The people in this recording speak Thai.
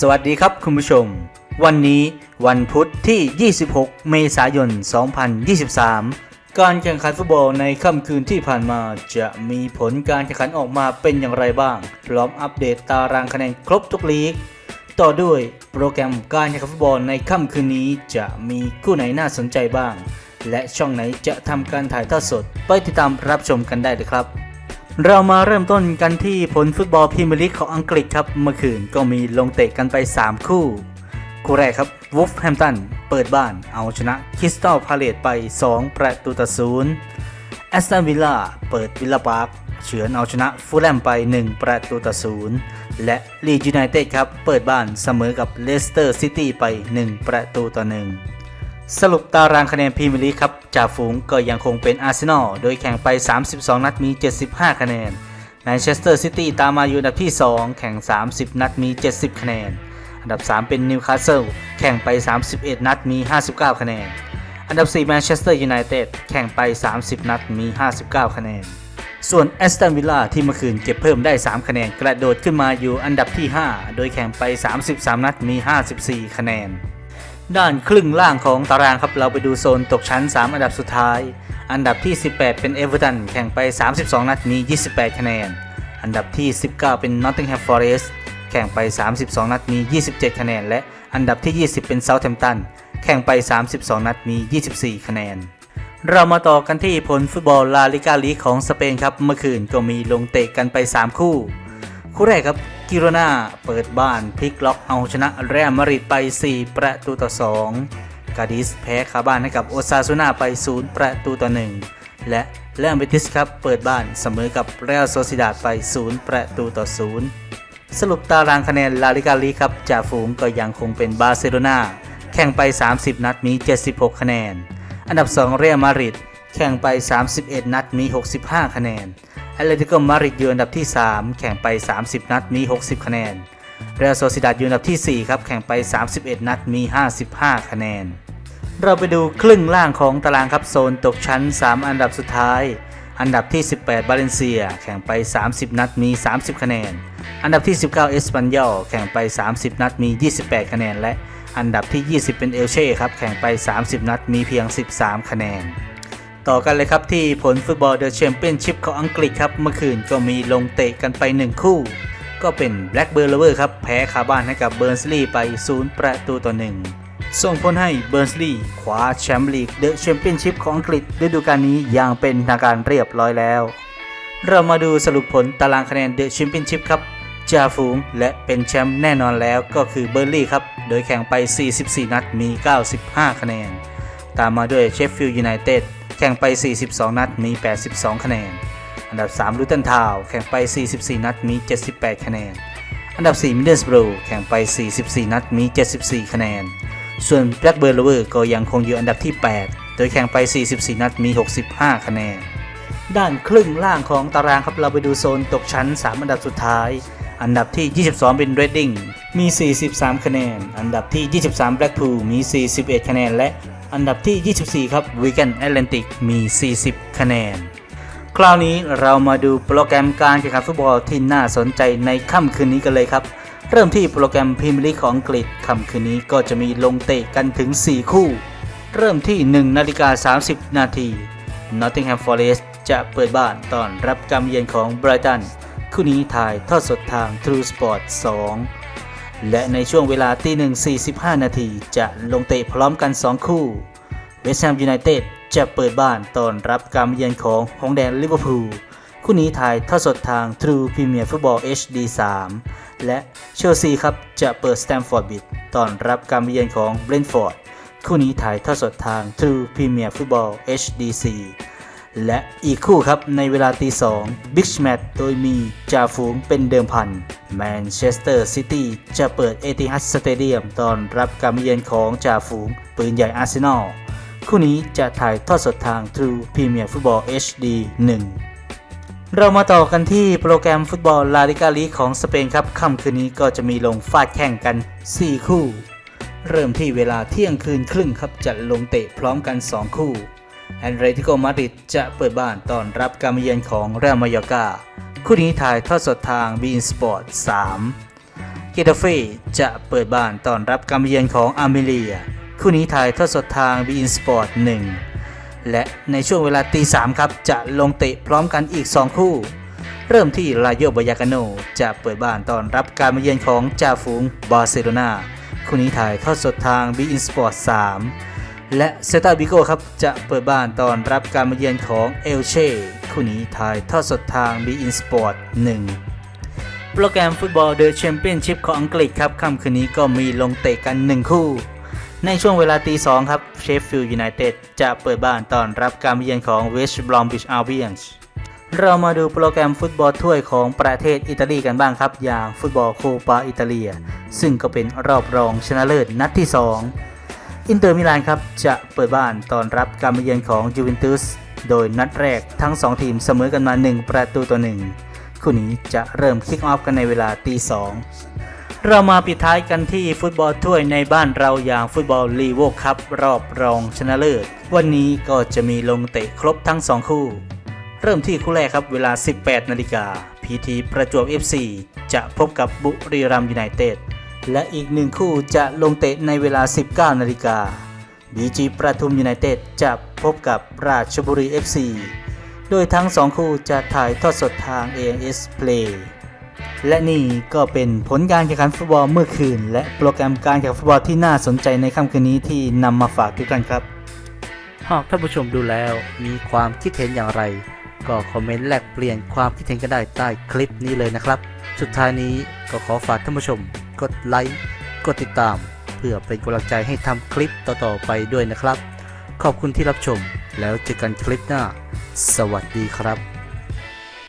สวัสดีครับคุณผู้ชม วันนี้วันพุธที่ 26 เมษายน 2023 การแข่งขันฟุตบอลในค่ำคืนที่ผ่านมาจะมีผลการแข่งขันออกมาเป็นอย่างไรบ้าง พร้อมอัปเดตตารางคะแนนครบทุกลีก ต่อด้วยโปรแกรมการแข่งขันฟุตบอลในค่ำคืนนี้จะมีคู่ไหนน่าสนใจบ้าง และช่องไหนจะทำการถ่ายทอดสด ไปติดตามรับชมกันได้เลยครับ เรามาเริ่มต้นกันที่ผลฟุตบอลพรีเมียร์ลีกของอังกฤษครับเมื่อคืนก็มีลงเตะกันไป 3 คู่ คู่แรกครับวูฟแฮมตันเปิดบ้านเอาชนะคริสตัลพาเลตไป 2 ประตูต่อศูนย์แอสตันวิลล่าเปิดวิลล่าพาร์คเฉือนเอาชนะฟูลแลมไป 1 ประตูต่อศูนย์และลีดยูไนเต็ดครับเปิดบ้านเสมอกับเลสเตอร์ซิตี้ไป 1 ประตูต่อ1 สรุปตารางคะแนนพรีเมียร์ลีกครับจ่าฝูงก็ยังคงเป็นอาร์เซนอลโดยแข่งไป 32 นัดมี 75 คะแนนแมนเชสเตอร์ซิตี้ตามมาอยู่อันดับที่ 2 แข่ง 30 นัดมี 70 คะแนน อันดับ 3 เป็นนิวคาสเซิลแข่งไป 31 นัดมี 59 คะแนน อันดับ 4 แมนเชสเตอร์ยูไนเต็ดแข่งไป 30 นัดมี 59 คะแนน ส่วนแอสตันวิลล่าที่เมื่อคืนเก็บเพิ่มได้ 3 คะแนน กระโดดขึ้นมาอยู่อันดับที่ 5 โดยแข่งไป 33 นัดมี 54 คะแนน ด้านครึ่งล่างของตารางครับเราไปดูโซนตกชั้น 3 อันดับสุดท้าย อันดับที่ 18 เป็นเอเวอร์ตันแข่งไป 32 นัดมี 28 คะแนน อันดับที่ 19 เป็นนอตติงแฮมฟอเรสต์แข่งไป 32 นัดมี 27 คะแนน และอันดับที่ 20 เป็นเซาท์แฮมป์ตันแข่งไป 32 นัดมี 24 คะแนน เรามาต่อกันที่ผลฟุตบอลลาลิกาลีของสเปนครับเมื่อคืนก็มีลงเตะกันไป 3 คู่ คู่แรกครับกิโรนาเปิดบ้านพลิกล็อกเอาชนะเรอัลมาดริดไป 4 ประตูต่อ 2 กาดิสแพ้คาบ้านให้กับโอซาซูนาไป 0 ประตูต่อ 1 และเรอัลเบติสครับเปิดบ้านเสมอกับเรอัลโซซิดาดไป 0 ประตูต่อ 0 สรุปตารางคะแนนลาลิกาลีครับจ่าฝูงก็ยังคงเป็นบาร์เซโลนาแข่งไป 30 นัดมี 76 คะแนน อันดับ 2 เรอัลมาดริดแข่งไป 31 นัดมี 65 คะแนน แอตเลติโกมาดริดอยู่อันดับที่ 3 แข่งไป 30 นัดมี 60 คะแนน เรอัลโซซิดาดอยู่อันดับที่ 4 ครับ แข่งไป 31 นัดมี 55 คะแนน เราไปดูครึ่งล่างของตารางครับโซนตกชั้น 3 อันดับสุดท้าย อันดับที่ 18 บาเลนเซีย แข่งไป 30 นัดมี 30 คะแนน อันดับที่ 19 เอสปันยอลแข่งไป 30 นัดมี 28 คะแนน และอันดับที่ 20 เป็นเอลเช่ครับ แข่งไป 30 นัดมีเพียง 13 คะแนน ต่อกันเลยครับที่ผลฟุตบอลเดอะแชมเปี้ยนชิพของอังกฤษครับ เมื่อคืนก็มีลงเตะกันไป 1 คู่ ก็เป็นแบล็กเบ r ร์ l เวอร์ครับ แพ้คาบ้านให้กับเบิร์นสลีย์ไป 0 ประตูต่อ 1 ส่งผลให้เบิร์นสลีย์คว้าแชมป์ลีกเดอะแชมเปี้ยนชิพของอังกฤษฤดูกาลนี้อย่างเป็นทางการเรียบร้อยแล้ว เรามาดูสรุปผลตารางคะแนนเดอะแชมเปี้ยนชิพครับจ่าฝูงและเป็นแชมป์แน่นอนแล้วก็คือเบอร์ลี่ครับ โดยแข่งไป 44 นัดมี 95 คะแนน ตามมาด้วยเชฟฟิลด์ยูไนเต็ด แข่งไป 42 นัดมี 82 คะแนน อันดับ3ลูตันทาวแข่งไป 44 นัดมี 78 คะแนน อันดับ4มิดเดิลสบรูแข่งไป 44 นัดมี 74 คะแนน ส่วนแบล็กเบิร์ l เวอร์ก็ยังคงอยู่อันดับที่ 8 โดยแข่งไป 44 นัดมี 65 คะแนน ด้านครึ่งล่างของตารางครับเราไปดูโซนตกชั้น 3 อันดับสุดท้ายอันดับที่ 22 เป็นเรดดิ้งมี 43 คะแนน อันดับที่ 23แบล็กพูลมี 41 คะแนน และ อันดับที่ 24 ครับวิกันแอตแลนติกมี 40 คะแนน คราวนี้เรามาดูโปรแกรมการแข่งขันฟุตบอลที่น่าสนใจในค่ำคืนนี้กันเลยครับ เริ่มที่โปรแกรมพรีเมียร์ลีกของอังกฤษค่ำคืนนี้ก็จะมีลงเตะกันถึง 4 คู่ เริ่มที่ 1 นาฬิกา 30 นาที Nottingham Forest จะเปิดบ้านต้อนรับการเยือนของ Brighton คู่นี้ถ่ายทอดสดทาง True Sport 2 และในช่วงเวลาตีหนึ่ง45 นาทีจะลงเตะพร้อมกัน 2 คู่ West Ham United จะเปิดบ้านต้อนรับการเยือนของหงแดงลิเวอร์พูลคู่นี้ถ่ายทอดสดทาง True Premier Football HD 3 และเชลซีครับจะเปิด Stamford Bridge ต้อนรับการเยือนของ Brentford คู่นี้ถ่ายทอดสดทาง True Premier Football HD 4 และอีกคู่ครับในเวลาตีสองบิ๊กแมตโดยมีจ่าฝูงเป็นเดิมพันแมนเชสเตอร์ซิตี้จะเปิดเอติฮัดสเตเดียมตอนรับการมาเยือนของจ่าฝูงปืนใหญ่อาร์เซนอลคู่นี้จะถ่ายทอดสดทาง True Premier Football HD 1 เรามาต่อกันที่โปรแกรมฟุตบอลลาลิกาลีของสเปนครับค่ำคืนนี้ก็จะมีลงฟาดแข่งกัน 4 คู่ เริ่มที่เวลาเที่ยงคืนครึ่งครับจะลงเตะพร้อมกัน 2 คู่ แอนเรติโกมาดริดจะเปิดบ้านต้อนรับการมาเยือนของเรอัลมายอกาคู่นี้ถ่ายทอดสดทาง b ีนสปอร์ต3เกตาเฟ่จะเปิดบ้านต้อนรับการมาเยือนของอาร์เมเลีย คู่นี้ถ่ายทอดสดทาง b ีอินสปอร์ต1และในช่วงเวลาตีสามครับ จะลงเตะพร้อมกันอีก 2 คู่ เริ่มที่ลาโยบายากาโนจะเปิดบ้านต้อนรับการมาเยือนของจ่าฝูงบาร์เซโลนาคู่นี้ถ่ายทอดสดทาง b ีอินสปอร์ต3 และเซตาบิโกครับ จะเปิดบ้านตอนรับการมาเยือนของเอลเช่คู่นี้ถ่ายทอดสดทาง b ีอินสปอร์ต1โปรแกรมฟุตบอลเดอะแชมเปี้ยนชิพของอังกฤษครับค่ำคืนนี้ก็มีลงเตะกัน 1 คู่ ในช่วงเวลาตีสองครับเชฟฟิลด์ยูไนเต็ดจะเปิดบ้านตอนรับการมาเยือนของเวสต์บรอมบิชอาร์เบียนส์เรามาดูโปรแกรมฟุตบอลถ้วยของประเทศอิตาลีกันบ้างครับ อย่างฟุตบอลโคปาอิตาเลีย ซึ่งก็เป็นรอบรองชนะเลิศนัดที่ 2 อินเตอร์มิลานครับ จะเปิดบ้านต้อนรับการมาเยือนของยูเวนตุสโดยนัดแรกทั้ง 2 ทีมเสมอกันมา 1 ประตูต่อ1คู่นี้จะเริ่มคิกออฟกันในเวลาตีสองเรามาปิดท้ายกันที่ฟุตบอลถ้วยในบ้านเราอย่างฟุตบอลลีโวคัพรอบรองชนะเลิศ วันนี้ก็จะมีลงเตะครบทั้ง 2 คู่ เริ่มที่คู่แรกครับเวลา 18 นาฬิกาพีทีประจวบ FC จะพบกับบุรีรัมย์ยูไนเต็ด และอีกหนึ่งคู่จะลงเตะในเวลา 19 นาฬิกาบีจีประทุมยูไนเต็ดจะพบกับราชบุรี FC โดยทั้ง2คู่จะถ่ายทอดสดทาง AS Play และนี่ก็เป็นผลการแข่งขันฟุตบอลเมื่อคืน และโปรแกรมการแข่งฟุตบอลที่น่าสนใจในค่ำคืนนี้ที่นำมาฝากทุกท่านครับ หากท่านผู้ชมดูแล้วมีความคิดเห็นอย่างไร ก็คอมเมนต์แลกเปลี่ยนความคิดเห็นกันได้ใต้คลิปนี้เลยนะครับ สุดท้ายนี้ก็ขอฝากท่านผู้ชม กดไลค์ กดติดตาม เพื่อเป็นกำลังใจให้ทำคลิปต่อๆไปด้วยนะครับ ขอบคุณที่รับชมแล้วเจอกันคลิปหน้า สวัสดีครับ